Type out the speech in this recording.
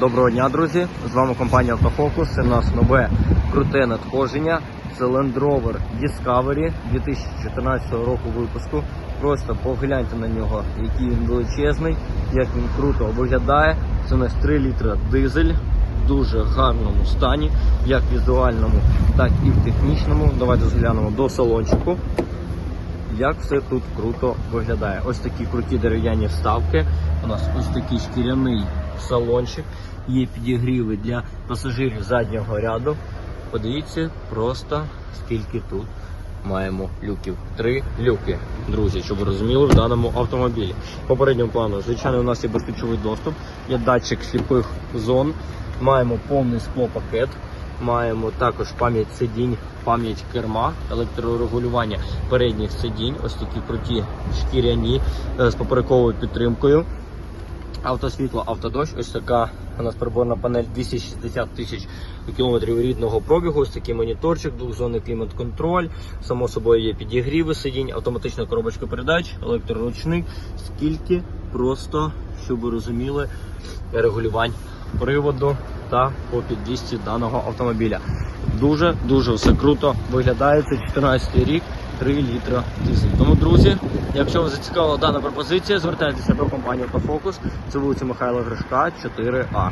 Доброго дня, друзі! З вами компанія Автофокус. В нас нове круте надходження. Це Land Rover Discovery 2014 року випуску. Просто погляньте на нього, який він величезний, як він круто виглядає. Це у нас 3 літра дизель в дуже гарному стані, як візуальному, так і в технічному. Давайте зглянемо до салончику як все тут круто виглядає. Ось такі круті дерев'яні вставки. У нас ось такий шкіряний салончик. Є підігріви для пасажирів заднього ряду. Подивіться просто скільки тут маємо люків. Три люки, друзі, щоб ви розуміли в даному автомобілі. Попередньому плану, звичайно, у нас є безключовий доступ, є датчик сліпих зон, маємо повний склопакет. Маємо також пам'ять сидінь, пам'ять керма, електрорегулювання передніх сидінь, ось такі круті шкіряні е, з поперековою підтримкою. Автосвітло, автодощ, ось така у нас приборна панель. 260 тисяч кілометрів рідного пробігу, ось такий моніторчик, двохзонний клімат-контроль, само собою є підігріви сидінь, автоматична коробочка передач, електроручник, скільки просто, щоб ви розуміли, регулювань приводу та по підвісті даного автомобіля. Дуже дуже все круто виглядає. Це 14 рік, 3 літра дизель. Тому, друзі, якщо вас зацікавила дана пропозиція, звертайтеся до компанії Автофокус. Це вулиця Михайла Гришка, 4А.